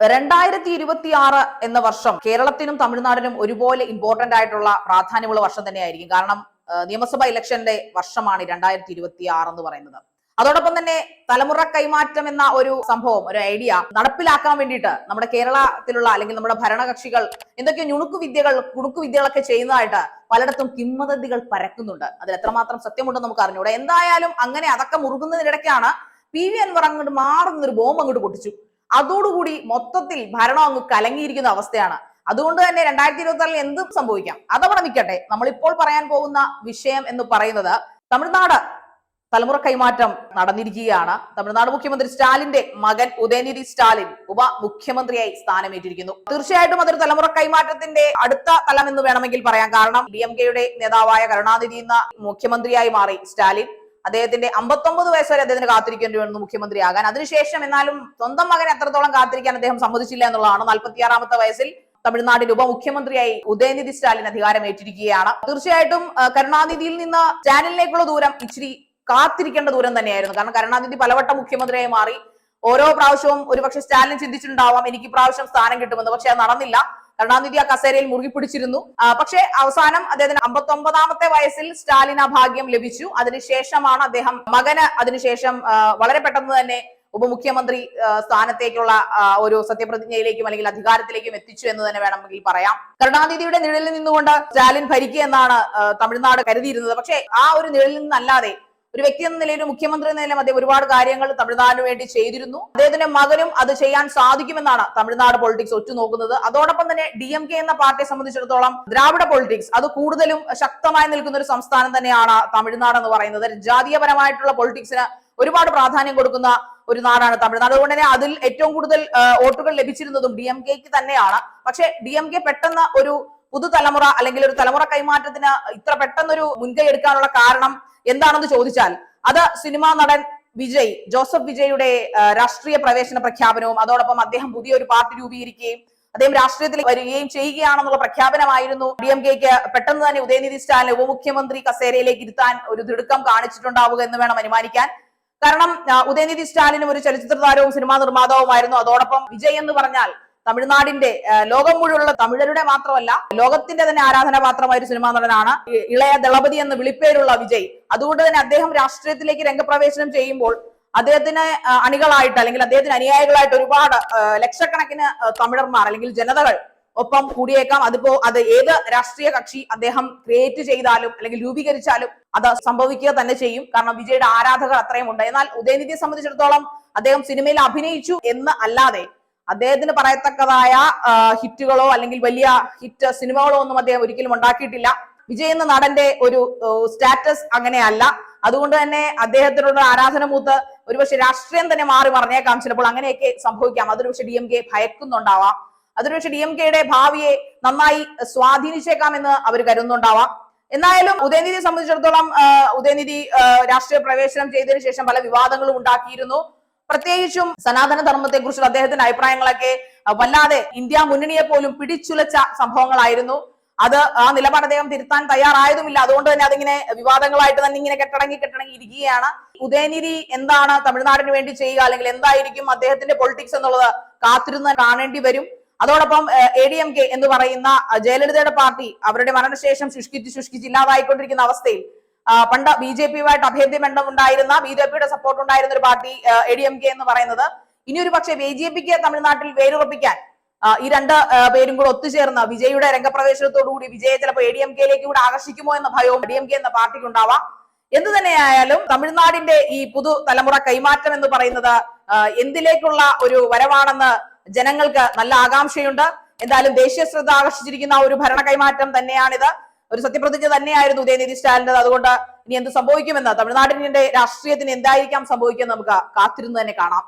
രണ്ടായിരത്തി ഇരുപത്തി ആറ് എന്ന വർഷം കേരളത്തിനും തമിഴ്നാടിനും ഒരുപോലെ ഇമ്പോർട്ടന്റ് ആയിട്ടുള്ള പ്രാധാന്യമുള്ള വർഷം തന്നെയായിരിക്കും. കാരണം നിയമസഭാ ഇലക്ഷന്റെ വർഷമാണ് രണ്ടായിരത്തി ഇരുപത്തി ആറ് എന്ന് പറയുന്നത്. അതോടൊപ്പം തന്നെ തലമുറ കൈമാറ്റം എന്ന ഒരു സംഭവം ഒരു ഐഡിയ നടപ്പിലാക്കാൻ വേണ്ടിയിട്ട് നമ്മുടെ കേരളത്തിലുള്ള അല്ലെങ്കിൽ നമ്മുടെ ഭരണകക്ഷികൾ എന്തൊക്കെ ഞുണുക്കു വിദ്യകൾ കുണുക്കു വിദ്യകളൊക്കെ ചെയ്യുന്നതായിട്ട് പലയിടത്തും കിംവദന്തികൾ പരക്കുന്നുണ്ട്. അതിൽ എത്രമാത്രം സത്യമുണ്ടെന്ന് നമുക്ക് അറിഞ്ഞൂടെ എന്തായാലും അങ്ങനെ അതൊക്കെ മുറുകുന്നതിനിടയ്ക്കാണ് പി വി അൻവർ അങ്ങോട്ട് മാറുന്നൊരു ബോംബ് അങ്ങോട്ട് പൊട്ടിച്ചു. അതോടുകൂടി മൊത്തത്തിൽ ഭരണം അങ്ങ് കലങ്ങിയിരിക്കുന്ന അവസ്ഥയാണ്. അതുകൊണ്ട് തന്നെ രണ്ടായിരത്തി ഇരുപത്തി ആറിൽ എന്തും സംഭവിക്കാം. അതവിടെ നിൽക്കട്ടെ. നമ്മളിപ്പോൾ പറയാൻ പോകുന്ന വിഷയം എന്ന് പറയുന്നത് തമിഴ്നാട് തലമുറ കൈമാറ്റം നടന്നിരിക്കുകയാണ്. തമിഴ്നാട് മുഖ്യമന്ത്രി സ്റ്റാലിന്റെ മകൻ ഉദയനിധി സ്റ്റാലിൻ ഉപ മുഖ്യമന്ത്രിയായി സ്ഥാനമേറ്റിരിക്കുന്നു. തീർച്ചയായിട്ടും അതൊരു തലമുറ കൈമാറ്റത്തിന്റെ അടുത്ത തലം എന്ന് വേണമെങ്കിൽ പറയാം. കാരണം ഡി എം കെയുടെ നേതാവായ കരുണാനിധി എന്ന മുഖ്യമന്ത്രിയായി മാറി സ്റ്റാലിൻ. അദ്ദേഹത്തിന്റെ അമ്പത്തൊമ്പത് വയസ്സ് വരെ അദ്ദേഹത്തിന് കാത്തിരിക്കേണ്ടി വന്നു മുഖ്യമന്ത്രിയാകാൻ. അതിനുശേഷം എന്നാലും സ്വന്തം മകനെ എത്രത്തോളം കാത്തിരിക്കാൻ അദ്ദേഹം സമ്മതിച്ചില്ല എന്നുള്ളതാണ് നാൽപ്പത്തിയാറാമത്തെ വയസ്സിൽ തമിഴ്നാടിന്റെ ഉപമുഖ്യമന്ത്രിയായി ഉദയനിധി സ്റ്റാലിൻ അധികാരം ഏറ്റിരിക്കുകയാണ് തീർച്ചയായിട്ടും കരുണാനിധിയിൽ നിന്ന് സ്റ്റാലിനിലേക്കുള്ള ദൂരം ഇച്ചിരി കാത്തിരിക്കേണ്ട ദൂരം തന്നെയായിരുന്നു. കാരണം കരുണാനിധി പലവട്ടം മുഖ്യമന്ത്രിയായി മാറി. ഓരോ പ്രാവശ്യവും ഒരുപക്ഷെ സ്റ്റാലിൻ ചിന്തിച്ചിട്ടുണ്ടാവാം എനിക്ക് പ്രാവശ്യം സ്ഥാനം കിട്ടുമെന്ന്. പക്ഷെ അത് നടന്നില്ല. കരുണാനിധി ആ കസേരയിൽ മുറുകി പിടിച്ചിരുന്നു പക്ഷേ അവസാനം അദ്ദേഹത്തിന് അമ്പത്തി ഒമ്പതാമത്തെ വയസ്സിൽ സ്റ്റാലിൻ ആ ഭാഗ്യം ലഭിച്ചു. അതിനുശേഷമാണ് അദ്ദേഹം മകന് അതിനുശേഷം വളരെ പെട്ടെന്ന് തന്നെ ഉപമുഖ്യമന്ത്രി സ്ഥാനത്തേക്കുള്ള ഒരു സത്യപ്രതിജ്ഞയിലേക്കും അല്ലെങ്കിൽ അധികാരത്തിലേക്കും എത്തിച്ചു എന്ന് തന്നെ വേണമെങ്കിൽ പറയാം. കരുണാനിധിയുടെ നിഴലിൽ നിന്നുകൊണ്ട് സ്റ്റാലിൻ ഭരിക്കുക എന്നാണ് തമിഴ്നാട് കരുതിയിരുന്നത്. പക്ഷേ ആ ഒരു നിഴലിൽ നിന്നല്ലാതെ ഒരു വ്യക്തി എന്ന നിലയിലും മുഖ്യമന്ത്രി എന്ന നിലയിലും അദ്ദേഹം ഒരുപാട് കാര്യങ്ങൾ തമിഴ്നാടിന് വേണ്ടി ചെയ്തിരുന്നു. അദ്ദേഹത്തിന്റെ മകനും അത് ചെയ്യാൻ സാധിക്കുമെന്നാണ് തമിഴ്നാട് പൊളിറ്റിക്സ് ഒറ്റുനോക്കുന്നത്. അതോടൊപ്പം തന്നെ ഡി എം കെ എന്ന പാർട്ടിയെ സംബന്ധിച്ചിടത്തോളം ദ്രാവിഡ പൊളിറ്റിക്സ് അത് കൂടുതലും ശക്തമായി നിൽക്കുന്ന ഒരു സംസ്ഥാനം തന്നെയാണ് തമിഴ്നാട് എന്ന് പറയുന്നത്. ജാതീയപരമായിട്ടുള്ള പൊളിറ്റിക്സിന് ഒരുപാട് പ്രാധാന്യം കൊടുക്കുന്ന ഒരു നാടാണ് തമിഴ്നാട്. അതുകൊണ്ട് തന്നെ അതിൽ ഏറ്റവും കൂടുതൽ വോട്ടുകൾ ലഭിച്ചിരുന്നതും ഡി എം കെക്ക് തന്നെയാണ്. പക്ഷേ ഡി എം കെ പെട്ടെന്ന് ഒരു പുതുതലമുറ അല്ലെങ്കിൽ ഒരു തലമുറ കൈമാറ്റത്തിന് ഇത്ര പെട്ടെന്നൊരു മുൻകൈ എടുക്കാനുള്ള കാരണം എന്താണെന്ന് ചോദിച്ചാൽ അത് സിനിമാ നടൻ വിജയ് ജോസഫ് വിജയുടെ രാഷ്ട്രീയ പ്രവേശന പ്രഖ്യാപനവും അതോടൊപ്പം അദ്ദേഹം പുതിയൊരു പാർട്ടി രൂപീകരിക്കുകയും അദ്ദേഹം രാഷ്ട്രീയത്തിൽ വരികയും ചെയ്യുകയാണെന്നുള്ള പ്രഖ്യാപനമായിരുന്നു. ഡി എം കെക്ക് പെട്ടെന്ന് തന്നെ ഉദയനിധി സ്റ്റാലിനെ ഉപമുഖ്യമന്ത്രി കസേരയിലേക്ക് ഇരുത്താൻ ഒരു തിടുക്കം കാണിച്ചിട്ടുണ്ടാവുക എന്ന് വേണം അനുമാനിക്കാൻ. കാരണം ഉദയനിധി സ്റ്റാലിനും ഒരു ചലച്ചിത്ര താരവും സിനിമാ നിർമ്മാതാവുമായിരുന്നു. അതോടൊപ്പം വിജയ് എന്ന് പറഞ്ഞാൽ തമിഴ്നാടിന്റെ ലോകം മുഴുവനുള്ള തമിഴരുടെ മാത്രമല്ല ലോകത്തിന്റെ തന്നെ ആരാധനാപാത്രമായ ഒരു സിനിമാ നടനാണ് ഇളയ ദളപതി എന്ന വിളിപ്പേരുള്ള വിജയ്. അതുകൊണ്ട് തന്നെ അദ്ദേഹം രാഷ്ട്രീയത്തിലേക്ക് രംഗപ്രവേശനം ചെയ്യുമ്പോൾ അദ്ദേഹത്തിന് അണികളായിട്ട് അല്ലെങ്കിൽ അദ്ദേഹത്തിന് അനുയായികളായിട്ട് ഒരുപാട് ലക്ഷക്കണക്കിന് തമിഴർമാർ അല്ലെങ്കിൽ ജനതകൾ ഒപ്പം കൂടിയേക്കാം. അതിപ്പോ അത് ഏത് രാഷ്ട്രീയ കക്ഷി അദ്ദേഹം ക്രിയേറ്റ് ചെയ്താലും അല്ലെങ്കിൽ രൂപീകരിച്ചാലും അത് സംഭവിക്കുക തന്നെ ചെയ്യും. കാരണം വിജയുടെ ആരാധകർ അത്രയും ഉണ്ട്. എന്നാൽ ഉദയനിധിയെ സംബന്ധിച്ചിടത്തോളം അദ്ദേഹം സിനിമയിൽ അഭിനയിച്ചു എന്ന് അല്ലാതെ അദ്ദേഹത്തിന് പറയത്തക്കതായ ഹിറ്റുകളോ അല്ലെങ്കിൽ വലിയ ഹിറ്റ് സിനിമകളോ ഒന്നും അദ്ദേഹം ഒരിക്കലും ഉണ്ടാക്കിയിട്ടില്ല. വിജയ് എന്ന നടന്റെ ഒരു സ്റ്റാറ്റസ് അങ്ങനെയല്ല. അതുകൊണ്ട് തന്നെ അദ്ദേഹത്തിനുള്ള ആരാധന മൂത്ത് ഒരുപക്ഷെ രാഷ്ട്രീയം തന്നെ മാറി മറിഞ്ഞേക്കാം. ചിലപ്പോൾ അങ്ങനെയൊക്കെ സംഭവിക്കാം. അതൊരു പക്ഷെ ഡി എം കെ ഭയക്കുന്നുണ്ടാവാം. അതൊരു പക്ഷെ ഡി എം കെയുടെ ഭാവിയെ നന്നായി സ്വാധീനിച്ചേക്കാം എന്ന് അവർ കരുതുന്നുണ്ടാവാം. എന്നായാലും ഉദയനിധിയെ സംബന്ധിച്ചിടത്തോളം ഉദയനിധി രാഷ്ട്രീയ പ്രവേശനം ചെയ്തതിനു ശേഷം പല വിവാദങ്ങളും ഉണ്ടാക്കിയിരുന്നു. പ്രത്യേകിച്ചും സനാതന ധർമ്മത്തെ കുറിച്ചുള്ള അദ്ദേഹത്തിന്റെ അഭിപ്രായങ്ങളൊക്കെ വല്ലാതെ ഇന്ത്യ മുന്നണിയെ പോലും പിടിച്ചുലച്ച സംഭവങ്ങളായിരുന്നു. അത് ആ നിലപാട് അദ്ദേഹം തിരുത്താൻ തയ്യാറായതുമില്ല. അതുകൊണ്ട് തന്നെ അതിങ്ങനെ വിവാദങ്ങളായിട്ട് തന്നെ ഇങ്ങനെ കെട്ടടങ്ങി കെട്ടടങ്ങി ഇരിക്കുകയാണ്. ഉദയനിധി എന്താണ് തമിഴ്നാടിന് വേണ്ടി ചെയ്യുക? അല്ലെങ്കിൽ എന്തായിരിക്കും അദ്ദേഹത്തിന്റെ പൊളിറ്റിക്സ് എന്നുള്ളത് കാത്തിരുന്ന് കാണേണ്ടി വരും. അതോടൊപ്പം എ ഡി എം കെ എന്ന് പറയുന്ന ജയലളിതയുടെ പാർട്ടി അവരുടെ മരണശേഷം ശുഷ്കിച്ച് ശുഷ്കിച്ച് ഇല്ലാതായിക്കൊണ്ടിരിക്കുന്ന അവസ്ഥയിൽ പണ്ട് ബി ജെ പിയുമായിട്ട് അഭേദ്യ ബന്ധം ഉണ്ടായിരുന്ന ബി ജെ പിയുടെ സപ്പോർട്ട് ഉണ്ടായിരുന്ന ഒരു party A D M K എന്ന് പറയുന്നത്. ഇനി ഒരു പക്ഷേ ബി ജെ പിക്ക് തമിഴ്നാട്ടിൽ വേരുറപ്പിക്കാൻ ഈ രണ്ട് പേരും കൂടെ ഒത്തുചേർന്ന വിജയുടെ രംഗപ്രവേശനത്തോടുകൂടി വിജയെ ചിലപ്പോൾ എ ഡി എം കെയിലേക്ക് കൂടെ ആകർഷിക്കുമോ എന്ന ഭയവും ഡി എം കെ എന്ന പാർട്ടിക്ക് ഉണ്ടാവാം എന്ത് തന്നെയായാലും തമിഴ്നാടിന്റെ ഈ പുതു തലമുറ കൈമാറ്റം എന്ന് പറയുന്നത് എന്തിലേക്കുള്ള ഒരു വരവാണെന്ന് ജനങ്ങൾക്ക് നല്ല ആകാംക്ഷയുണ്ട്. എന്തായാലും ദേശീയ ശ്രദ്ധ ആകർഷിച്ചിരിക്കുന്ന ഒരു ഭരണ കൈമാറ്റം തന്നെയാണിത്. ഒരു സത്യപ്രതിജ്ഞ തന്നെയായിരുന്നു ഉദയനിധി സ്റ്റാലിന്റെ അതുകൊണ്ട് ഇനി എന്ത് സംഭവിക്കുമെന്ന് തമിഴ്നാടിന്റെ രാഷ്ട്രീയത്തിന് എന്തായിരിക്കാം സംഭവിക്കുക നമുക്ക് കാത്തിരുന്ന് തന്നെ കാണാം.